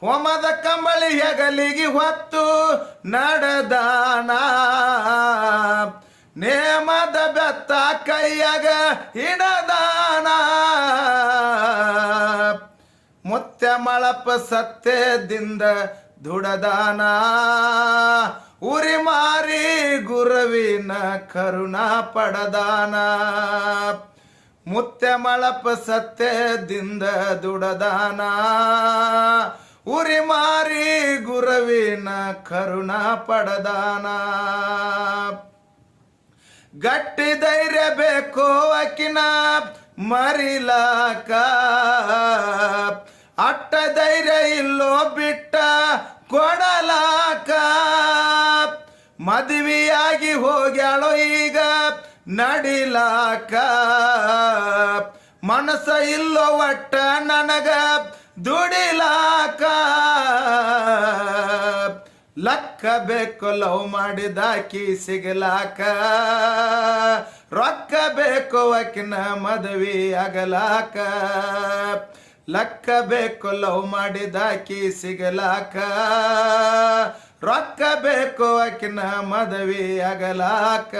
ಹೋಮದ ಕಂಬಳಿ ಹೆಗಲಿಗೆ ಹೊತ್ತು ನಡೆದಾನ. ನೇಮದ ಬೆತ್ತ ಕೈಯಾಗ ಹಿಡದಾನ ಮುತ್ಯ ಮಳಪ ಸತ್ಯದಿಂದ ದುಡದಾನ. ಉರಿ ಮಾರಿ ಗುರುವಿನ ಕರುಣಾ ಪಡದಾನ. ಮುತ್ಯ ಮಳಪ ಸತ್ಯದಿಂದ ದುಡದಾನ. ಉರಿ ಮಾರಿ ಗುರವಿನ ಕರುಣ ಪಡದಾನ. ಗಟ್ಟಿ ಧೈರ್ಯ ಬೇಕೋ ಅಕಿನ, ಮರಿಲಾಕ. ಅಟ್ಟ ಧೈರ್ಯ ಇಲ್ಲೋ ಬಿಟ್ಟ ಕೊಡಲಾಕ. ಮದುವೆಯಾಗಿ ಹೋಗ್ಯಾಳೋ ಈಗ ನಡಿಲಾಕ. ಮನಸ್ಸ ಇಲ್ಲೋ ಒಟ್ಟ ನನಗ ದುಡಿಲಾಕ. ಲಕ್ಕ ಬೇಕು ಲವ್ ಮಾಡಿದಾಕಿ ಸಿಗಲಾಕ. ರೊಕ್ಕ ಬೇಕು ಅಕಿನ ಮದುವೆ ಆಗಲಾಕ. ಲಕ್ಕ ಬೇಕು ಲವ್ ಮಾಡಿದಾಕಿ ಸಿಗಲಾಕ. ರೊಕ್ಕ ಬೇಕು ಅಕಿನ ಮದುವೆ ಆಗಲಾಕ.